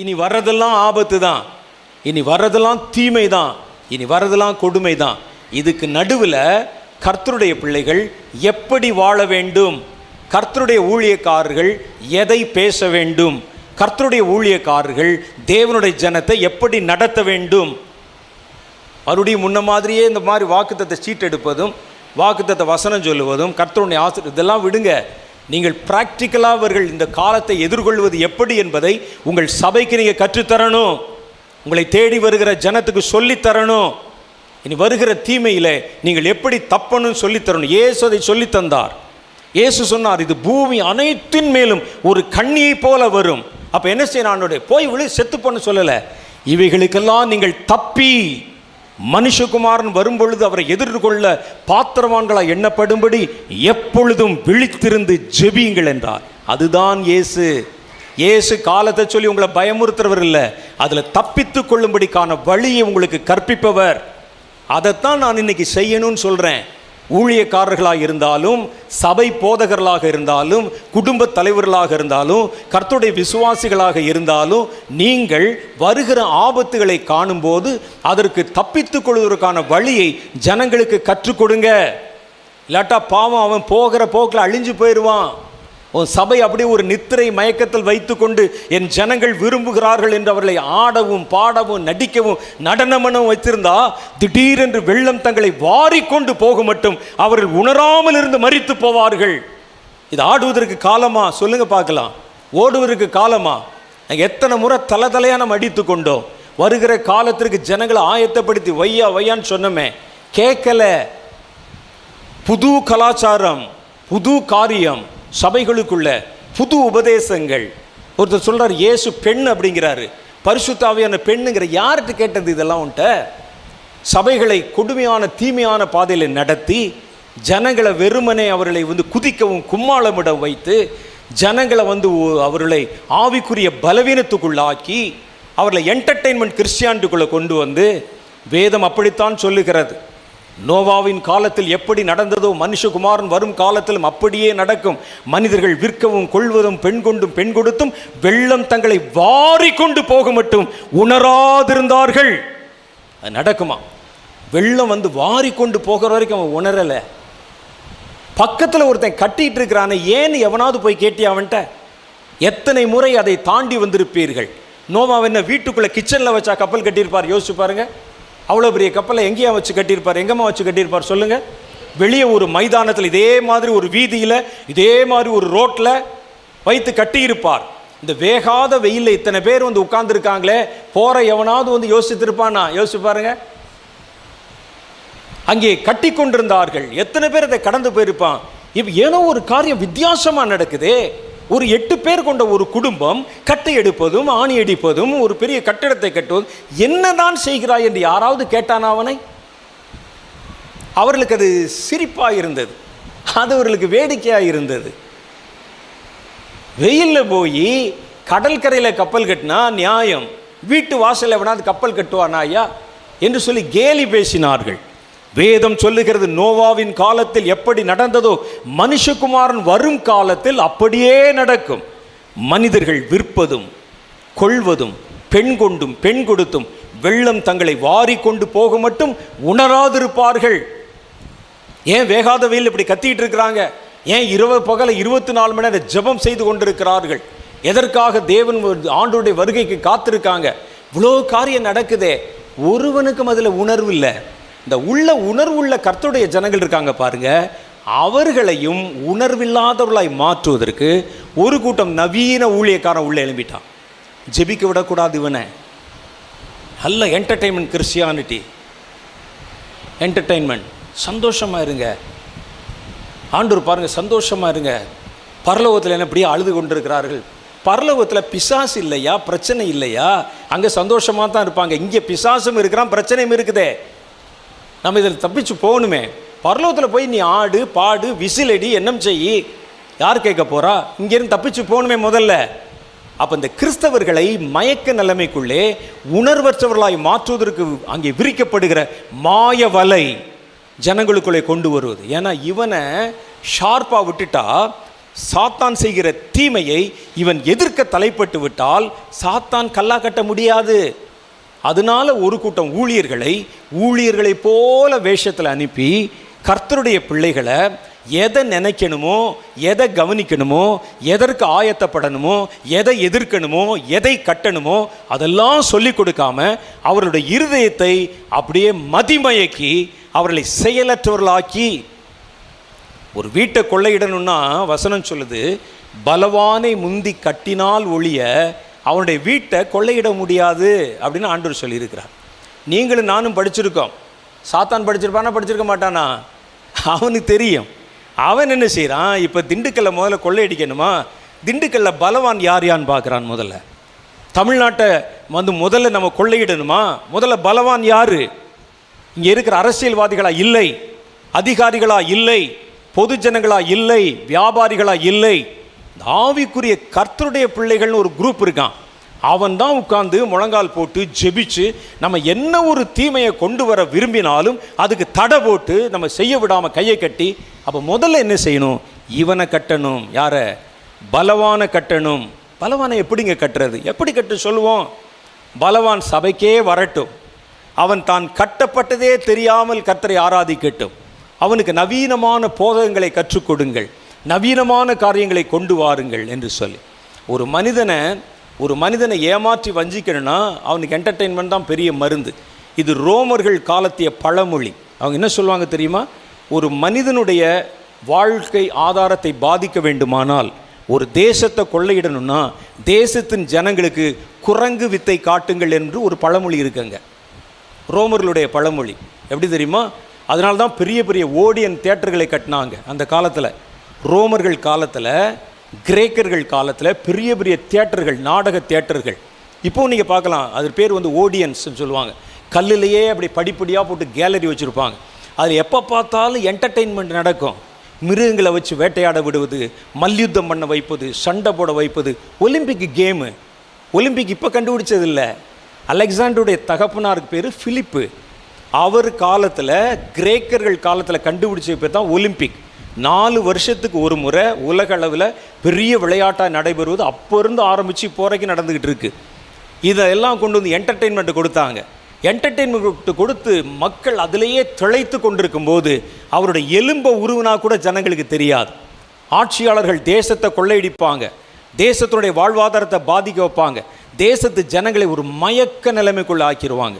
இனி வர்றதெல்லாம் ஆபத்து தான். இனி வர்றதெல்லாம் தீமை தான். இனி வர்றதெல்லாம் கொடுமை தான். இதுக்கு நடுவில் கர்த்தருடைய பிள்ளைகள் எப்படி வாழ வேண்டும்? கர்த்தருடைய ஊழியக்காரர்கள் எதை பேச வேண்டும்? கர்த்தருடைய ஊழியக்காரர்கள் தேவனுடைய ஜனத்தை எப்படி நடத்த வேண்டும்? மறுபடியும் முன்ன மாதிரியே இந்த மாதிரி வாக்குத்தத்தை சீட் எடுப்பதும் வாக்குத்தத்தை வசனம் சொல்லுவதும் கர்த்தருடைய ஆசிரியர் இதெல்லாம் விடுங்க. நீங்கள் பிராக்டிக்கலாக அவர்கள் இந்த காலத்தை எதிர்கொள்வது எப்படி என்பதை உங்கள் சபைக்கு நீங்கள் கற்றுத்தரணும். உங்களை தேடி வருகிற ஜனத்துக்கு சொல்லித் தரணும். இனி வருகிற தீமையில் நீங்கள் எப்படி தப்பணும் சொல்லித் தரணும். அதை சொல்லித் தந்தார். இயேசு சொன்னார் இது பூமி அனைத்தின் மேலும் ஒரு கண்ணியை போல வரும். அப்போ என்ன செய்யணும்? போய் விழு செத்து பண்ண சொல்லலை. இவைகளுக்கெல்லாம் நீங்கள் தப்பி மனுஷகுமாரன் வரும்பொழுது அவரை எதிர்கொள்ள பாத்திரவான்களாய் எண்ணப்படும்படி எப்பொழுதும் விழித்திருந்து ஜெபியுங்கள் என்றார். அதுதான் இயேசு. இயேசு காலத்தை சொல்லி உங்களை பயமுறுத்துறவர் இல்லை. அதில் தப்பித்து கொள்ளும்படிக்கான வழியை உங்களுக்கு கற்பிப்பவர். அதைத்தான் நான் இன்னைக்கு செய்யணும்னு சொல்கிறேன் ஊழியக்காரர்களாக இருந்தாலும் சபை போதகர்களாக இருந்தாலும் குடும்ப தலைவர்களாக இருந்தாலும் கர்த்துடைய விசுவாசிகளாக இருந்தாலும் நீங்கள் வருகிற ஆபத்துகளை காணும்போது அதற்கு தப்பித்துக் கொள்வதற்கான வழியை ஜனங்களுக்கு கற்றுக் கொடுங்க. இல்லாட்டா பாவம் அவன் போகிற போக்கில் அழிஞ்சு போயிடுவான். உன் சபை அப்படியே ஒரு நித்திரை மயக்கத்தில் வைத்துக்கொண்டு என் ஜனங்கள் விரும்புகிறார்கள் என்று அவர்களை ஆடவும் பாடவும் நடிக்கவும் நடனமனவும் வைத்திருந்தா திடீரென்று வெள்ளம் தங்களை வாரிக்கொண்டு போக மட்டும் அவர்கள் உணராமல் இருந்து மறித்து போவார்கள். இது ஆடுவதற்கு காலமா? சொல்லுங்க பார்க்கலாம். ஓடுவதற்கு காலமா? எத்தனை முறை தலை தலையாக நம்ம அடித்து கொண்டோம். வருகிற காலத்திற்கு ஜனங்களை ஆயத்தப்படுத்தி வையா வையான்னு சொன்னோமே. கேட்கல. புது கலாச்சாரம் புது காரியம். சபைகளுக்குள்ள புது உபதேசங்கள். ஒருத்தர் சொல்கிறார் இயேசு பெண் அப்படிங்கிறாரு. பரிசுத்தாவியான பெண்ணுங்கிற யார்கிட்ட கேட்டது இதெல்லாம் உன்ட்ட? சபைகளை கொடுமையான தீமையான பாதையில் நடத்தி ஜனங்களை வெறுமனே அவர்களை வந்து குதிக்கவும் கும்மாளமிட வைத்து ஜனங்களை வந்து அவர்களை ஆவிக்குரிய பலவீனத்துக்குள்ளாக்கி அவர்களை என்டர்டெயின்மெண்ட் கிறிஸ்டியானிட்டிக்குள்ளே கொண்டு வந்து வேதம் அப்படித்தான் சொல்லுகிறது. நோவாவின் காலத்தில் எப்படி நடந்ததோ மனுஷகுமாரன் வரும் காலத்திலும் அப்படியே நடக்கும். மனிதர்கள் விற்கவும் கொள்வதும் பெண் கொண்டும் பெண் கொடுத்தும் வெள்ளம் தங்களை வாரி கொண்டு போக மட்டும் உணராதிருந்தார்கள். அது நடக்குமா? வெள்ளம் வந்து வாரி கொண்டு போகிற வரைக்கும் அவன் உணரலை. பக்கத்தில் ஒருத்தன் கட்டிட்டு இருக்கிறானே ஏன்னு எவனாவது போய் கேட்டியா அவன்கிட்ட? எத்தனை முறை அதை தாண்டி வந்திருப்பீர்கள்? நோவா என்ன வீட்டுக்குள்ளே கிச்சனில் வச்சா கப்பல் கட்டியிருப்பார்? யோசிச்சு பாருங்க. அவ்வளோ பெரிய கப்பலை எங்கேயா வச்சு கட்டியிருப்பார்? எங்கம்மா வச்சு கட்டியிருப்பார்? சொல்லுங்கள் வெளியே ஒரு மைதானத்தில் இதே மாதிரி ஒரு வீதியில் இதே மாதிரி ஒரு ரோட்டில் வைத்து கட்டியிருப்பார். இந்த வேகாத வெயிலில் இத்தனை பேர் வந்து உட்கார்ந்துருக்காங்களே போகிற எவனாவது வந்து யோசித்திருப்பானா? யோசிச்சு பாருங்க. அங்கே கட்டி கொண்டிருந்தார்கள் எத்தனை பேர் அதை கடந்து போயிருப்பான்? இப்போ ஏனோ ஒரு காரியம் வித்தியாசமாக நடக்குதே. ஒரு எட்டு பேர் கொண்ட ஒரு குடும்பம் கட்டை எடுப்பதும் ஆணி அடிப்பதும் ஒரு பெரிய கட்டிடத்தை கட்டுவதும் என்னதான் செய்கிறாய் என்று யாராவது கேட்டான் அவனை? அவர்களுக்கு அது சிரிப்பாக இருந்தது. அது அவர்களுக்கு வேடிக்கையாக இருந்தது. வெயிலில் போய் கடற்கரையில் கப்பல் கட்டினா நியாயம். வீட்டு வாசலில் எவனாவது கப்பல் கட்டுவானா ஐயா? என்று சொல்லி கேலி பேசினார்கள். வேதம் சொல்லுகிறது நோவாவின் காலத்தில் எப்படி நடந்ததோ மனுஷகுமாரன் வரும் காலத்தில் அப்படியே நடக்கும். மனிதர்கள் விற்பதும் கொள்வதும் பெண் கொண்டும் பெண் கொடுத்தும் வெள்ளம் தங்களை வாரி கொண்டு போக மட்டும் உணராதிருப்பார்கள். ஏன் வேகாத வெயில் இப்படி கத்திட்டு இருக்கிறாங்க? ஏன் இரவு பகல இருபத்தி நாலு மணி நேரம் ஜெபம் செய்து கொண்டிருக்கிறார்கள்? எதற்காக தேவன் ஆண்டோடைய வருகைக்கு காத்திருக்காங்க? இவ்வளோ காரியம் நடக்குதே. ஒருவனுக்கும் அதில் உணர்வு இல்லை. இந்த உள்ள உணர்வுள்ள கர்த்தருடைய ஜனங்கள் இருக்காங்க பாருங்க. அவர்களையும் உணர்வில்லாதவர்களாய் மாற்றுவதற்கு ஒரு கூட்டம் நவீன ஊழியக்காரன் உள்ளே எழும்பிட்டான். ஜெபிக்க விடக்கூடாது இவனை. நல்ல என்டர்டெயின்மெண்ட் கிறிஸ்டியானிட்டி என்டர்டெயின்மெண்ட் சந்தோஷமாக இருங்க. ஆண்டூர் பாருங்கள் சந்தோஷமாக இருங்க. பரலோகத்தில் என்ன இப்படியே அழுது கொண்டிருக்கிறார்கள். பரலோகத்தில் பிசாசு இல்லையா? பிரச்சனை இல்லையா? அங்கே சந்தோஷமாக தான் இருப்பாங்க. இங்கே பிசாசும் இருக்கிறான் பிரச்சனையும் இருக்குதே. நம்ம இதில் தப்பிச்சு போகணுமே. பரலோகத்தில் போய் நீ ஆடு பாடு விசிலடி என்னம் செய் யார் கேட்க போகிறா இங்கேருந்து தப்பிச்சு போகணுமே முதல்ல. அப்போ இந்த கிறிஸ்தவர்களை மயக்க நிலைமைக்குள்ளே உணர்வற்றவர்களாய் மாற்றுவதற்கு அங்கே விரிக்கப்படுகிற மாய வலை ஜனங்களுக்குள்ளே கொண்டு வருவது. ஏன்னா இவனை ஷார்ப்பாக விட்டுட்டா சாத்தான் செய்கிற தீமையை இவன் எதிர்க்க தலைப்பட்டு விட்டால் சாத்தான் கல்லா கட்ட முடியாது. அதனால ஒரு கூட்டம் ஊழியர்களை ஊழியர்களைப் போல வேஷத்தில் அனுப்பி கர்த்தருடைய பிள்ளைகளை எதை நினைக்கணுமோ எதை கவனிக்கணுமோ எதற்கு ஆயத்தப்படணுமோ எதை எதிர்க்கணுமோ எதை கட்டணுமோ அதெல்லாம் சொல்லி கொடுக்காம அவருடைய இருதயத்தை அப்படியே மதிமயக்கி அவர்களை செயலற்றவர்களாக்கி ஒரு வீட்டை கொள்ளையிடணும்னா வசனம் சொல்லுது பலவானை முந்தி கட்டினால் ஒழிய அவனுடைய வீட்டை கொள்ளையிட முடியாது அப்படின்னு ஆண்டவர் சொல்லியிருக்கிறார். நீங்களும் நானும் படிச்சிருக்கோம். சாத்தான் படிச்சிருப்பானா படிச்சிருக்க மாட்டானா? அவனுக்கு தெரியும். அவன் என்ன செய்கிறான் இப்போ திண்டுக்கல்லை முதல்ல கொள்ளையடிக்கணுமா? திண்டுக்கல்ல பலவான் யார் யான்னு பார்க்குறான் முதல்ல. தமிழ்நாட்டை வந்து முதல்ல நம்ம கொள்ளையிடணுமா? முதல்ல பலவான் யார்? இங்கே இருக்கிற அரசியல்வாதிகளா இல்லை. அதிகாரிகளா இல்லை. பொதுஜனங்களா இல்லை. வியாபாரிகளா இல்லை. ஆவிக்குரிய கர்த்தருடைய பிள்ளைகள்னு ஒரு குரூப் இருக்கான். அவன் தான் உட்காந்து முழங்கால் போட்டு ஜெபிச்சு நம்ம என்ன ஒரு தீமையை கொண்டு வர விரும்பினாலும் அதுக்கு தடை போட்டு நம்ம செய்ய விடாமல் கையை கட்டி அப்போ முதல்ல என்ன செய்யணும்? இவனை கட்டணும். யாரை? பலவான கட்டணும். பலவானை எப்படிங்க கட்டுறது? எப்படி கட்டு சொல்லுவோம்? பலவான் சபைக்கே வரட்டும். அவன் தான் கட்டப்பட்டதே தெரியாமல் கர்த்தரை ஆராதிக்கட்டும். அவனுக்கு நவீனமான போதகங்களை கற்றுக் கொடுங்கள். நவீனமான காரியங்களை கொண்டு வாருங்கள் என்று சொல்லி. ஒரு மனிதனை ஒரு மனிதனை ஏமாற்றி வஞ்சிக்கணும்னா அவனுக்கு என்டர்டெயின்மெண்ட் தான் பெரிய மருந்து. இது ரோமர்கள் காலத்திய பழமொழி. அவங்க என்ன சொல்லுவாங்க தெரியுமா? ஒரு மனிதனுடைய வாழ்க்கை ஆதாரத்தை பாதிக்க வேண்டுமானால் ஒரு தேசத்தை கொள்ளையிடணும்னா தேசத்தின் ஜனங்களுக்கு குரங்கு வித்தை காட்டுங்கள் என்று ஒரு பழமொழி இருக்குங்க. ரோமர்களுடைய பழமொழி. எப்படி தெரியுமா? அதனால தான் பெரிய பெரிய ஓடியன் தேட்டர்களை கட்டினாங்க அந்த காலத்தில். ரோமர்கள் காலத்தில் கிரேக்கர்கள் காலத்தில் பெரிய பெரிய தேட்டர்கள் நாடக தேட்டர்கள் இப்போவும் நீங்கள் பார்க்கலாம் அது பேர் வந்து ஓடியன்ஸ்னு சொல்லுவாங்க. கல்லுலேயே அப்படி படிப்படியாக போட்டு கேலரி வச்சுருப்பாங்க. அதில் எப்போ பார்த்தாலும் என்டர்டெயின்மெண்ட் நடக்கும். மிருகங்களை வச்சு வேட்டையாட விடுவது மல்யுத்தம் பண்ண வைப்பது சண்டை போட வைப்பது ஒலிம்பிக் கேமு ஒலிம்பிக் இப்போ கண்டுபிடிச்சது இல்லை அலெக்சாண்டருடைய தகப்பனாருக்கு பேர் ஃபிலிப்பு அவர் காலத்தில் கிரேக்கர்கள் காலத்தில் கண்டுபிடிச்ச பேர் தான் ஒலிம்பிக் நாலு வருஷத்துக்கு ஒரு முறை உலக அளவில் பெரிய விளையாட்டாக நடைபெறுவது அப்போ இருந்து ஆரம்பித்து இப்போ வரைக்கும் நடந்துக்கிட்டு இருக்குது இதெல்லாம் கொண்டு வந்து என்டர்டெயின்மெண்ட் கொடுத்தாங்க. என்டர்டெயின்மெண்ட் கொடுத்து மக்கள் அதிலேயே திளைத்து கொண்டிருக்கும் போது அவருடைய எலும்பை உருவினா கூட ஜனங்களுக்கு தெரியாது. ஆட்சியாளர்கள் தேசத்தை கொள்ளையடிப்பாங்க. தேசத்தினுடைய வாழ்வாதாரத்தை பாதிக்க வைப்பாங்க. தேசத்து ஜனங்களை ஒரு மயக்க நிலைமைக்குள்ளே ஆக்கிடுவாங்க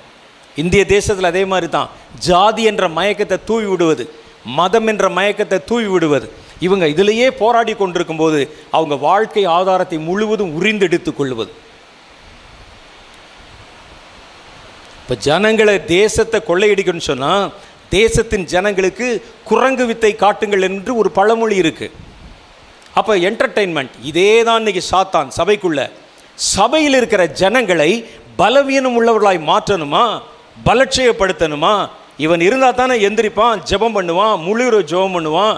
இந்திய தேசத்தில் அதே மாதிரி தான் ஜாதி என்ற மயக்கத்தை தூவி விடுவது. மதம் என்ற மயக்கத்தை தூவி விடுவது இவங்க இதிலேயே போராடி கொண்டிருக்கும் போது அவங்க வாழ்க்கை ஆதாரத்தை முழுவதும் உறிந்தெடுத்துக் கொள்வது. இப்போ ஜனங்களை தேசத்தை கொள்ளையடிக்கணும்னு சொன்னால் தேசத்தின் ஜனங்களுக்கு குரங்கு வித்தை காட்டுங்கள் என்று ஒரு பழமொழி இருக்குது அப்போ என்டர்டெயின்மெண்ட் இதே தான் இன்றைக்கி சாத்தான் சபைக்குள்ள. சபையில் இருக்கிற ஜனங்களை பலவீனம் உள்ளவர்களாய் மாற்றணுமா? பலட்சயப்படுத்தணுமா? இவன் இருந்தால் தானே எந்திரிப்பான் ஜெபம் பண்ணுவான் முழுகிற ஜெபம் பண்ணுவான்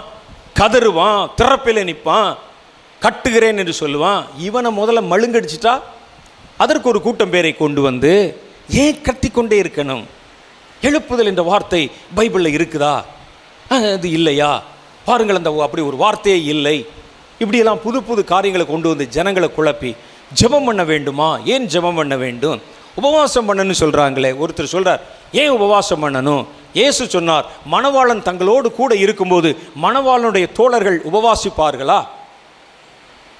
கதறுவான் திறப்பில் நிற்பான் கட்டுகிறேன் என்று சொல்லுவான். இவனை முதல்ல மழுங்கடிச்சிட்டா? அதற்கு ஒரு கூட்டம் பேரை கொண்டு வந்து ஏன் கத்திக்கொண்டே இருக்கணும்? எழுப்புதல் என்ற வார்த்தை பைபிளில் இருக்குதா? அது இல்லையா? பாருங்கள் அந்த அப்படி ஒரு வார்த்தையே இல்லை. இப்படியெல்லாம் புது புது காரியங்களை கொண்டு வந்து ஜனங்களை குழப்பி ஜெபம் பண்ண வேண்டுமா? ஏன் ஜெபம் பண்ண வேண்டும்? உபவாசம் பண்ணணும்னு சொல்கிறாங்களே ஒருத்தர் சொல்கிறார் ஏன் உபவாசம் பண்ணணும்? இயேசு சொன்னார் மணவாளன் தங்களோடு கூட இருக்கும்போது மணவாளனுடைய தோழர்கள் உபவாசிப்பார்களா?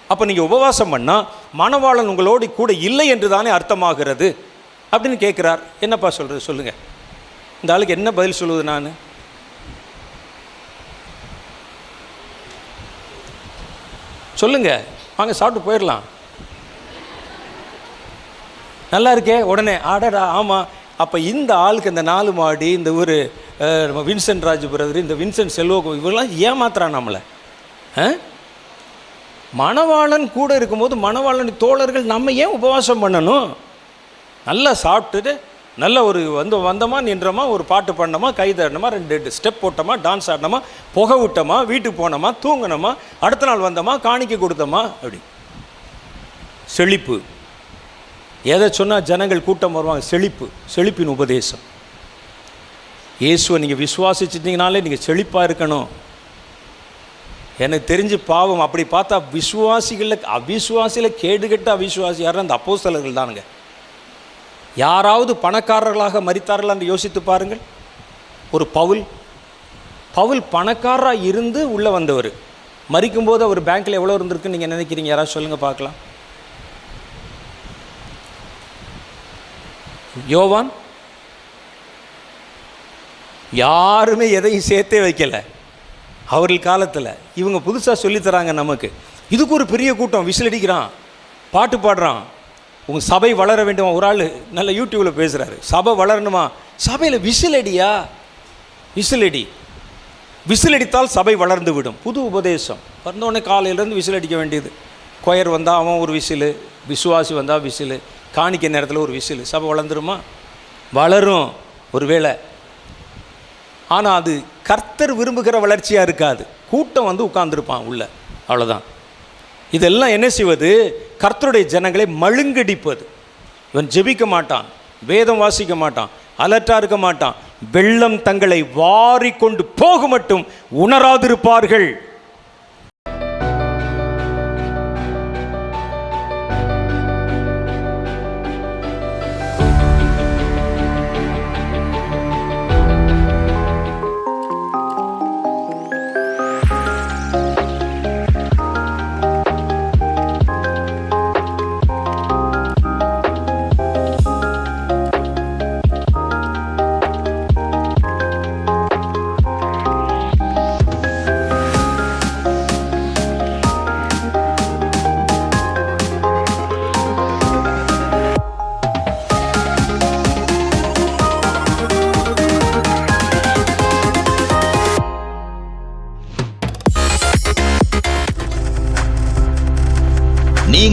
அப்போ நீங்கள் உபவாசம் பண்ணால் மணவாளன் உங்களோடு கூட இல்லை என்று தானே அர்த்தமாகிறது? அப்படின்னு கேட்குறார். என்னப்பா சொல்கிறது சொல்லுங்கள் இந்த ஆளுக்கு என்ன பதில் சொல்லுவது நான்? சொல்லுங்கள் வாங்க சாப்பிட்டு போயிடலாம். நல்லா இருக்கே உடனே. ஆடடா ஆமாம் அப்போ இந்த ஆளுக்கு இந்த நாலு மாடி இந்த ஊர் நம்ம வின்சென்ட் ராஜ் பிரதர் இந்த வின்சென்ட் செல்வோ இவங்கெல்லாம் ஏமாத்துறான் நம்மளை. ஆ மணவாளன் கூட இருக்கும்போது மணவாளன் தோழர்கள் நம்ம ஏன் உபவாசம் பண்ணணும்? நல்லா சாப்பிட்டுட்டு நல்ல ஒரு வந்து வந்தோமா நின்றோமா ஒரு பாட்டு பண்ணோமா கை தரணுமா ரெண்டு ரெண்டு ஸ்டெப் போட்டோமா டான்ஸ் ஆடினோமா புகை விட்டோமா வீட்டுக்கு போனோமா தூங்கினோமா அடுத்த நாள் வந்தோமா காணிக்கை கொடுத்தோமா அப்படி. செழிப்பு. எதை சொன்னால் ஜனங்கள் கூட்டம் வருவாங்க? செழிப்பு செழிப்பின் உபதேசம். இயேசுவை நீங்கள் விசுவாசிச்சிட்டிங்கனாலே நீங்கள் செழிப்பாக இருக்கணும். எனக்கு தெரிஞ்சு பாவம் அப்படி பார்த்தா விசுவாசிகளில் அவிசுவாசியில் கேடுகெட்ட அவிசுவாசி யாரும் அந்த அப்போஸ்தலர்கள் தானுங்க. யாராவது பணக்காரர்களாக மறித்தார்கள் என்று யோசித்து பாருங்கள். ஒரு பவுல் பவுல் பணக்காரராக இருந்து உள்ளே வந்தவர். மறிக்கும்போது அவர் பேங்க்கில் எவ்வளோ இருந்திருக்குன்னு நீங்கள் நினைக்கிறீங்க? யாராவது சொல்லுங்கள் பார்க்கலாம். யோவான்? யாருமே எதையும் சேர்த்தே வைக்கலை. அவர்கள் காலத்தில் இவங்க புதுசாக சொல்லித்தராங்க நமக்கு. இதுக்கு ஒரு பெரிய கூட்டம் விசில் அடிக்கிறான் பாட்டு பாடுறான். உங்கள் சபை வளர வேண்டுமா? ஒரு ஆள் நல்ல யூடியூப்பில் பேசுகிறாரு சபை வளரணுமா? சபையில் விசில் அடியா விசில் அடி விசில் அடித்தால் சபை வளர்ந்து விடும். புது உபதேசம். வந்தோடனே காலையிலேருந்து விசில் அடிக்க வேண்டியது. கொயர் வந்தால் அவன் ஒரு விசிலு விசுவாசி வந்தால் விசிலு. காணிக்க நேரத்தில் ஒரு விசில். சபை வளர்ந்துருமா? வளரும் ஒரு வேளை ஆனால் அது கர்த்தர் விரும்புகிற வளர்ச்சியாக இருக்காது. கூட்டம் வந்து உட்கார்ந்துருப்பான் உள்ள. அவ்வளோதான் இதெல்லாம் என்ன செய்வது? கர்த்தருடைய ஜனங்களை மழுங்கடிப்பது. இவன் ஜெபிக்க மாட்டான். வேதம் வாசிக்க மாட்டான். அலர்ட்டாக இருக்க மாட்டான். வெள்ளம் தங்களை வாரி கொண்டு போக மட்டும் உணராதிருப்பார்கள்.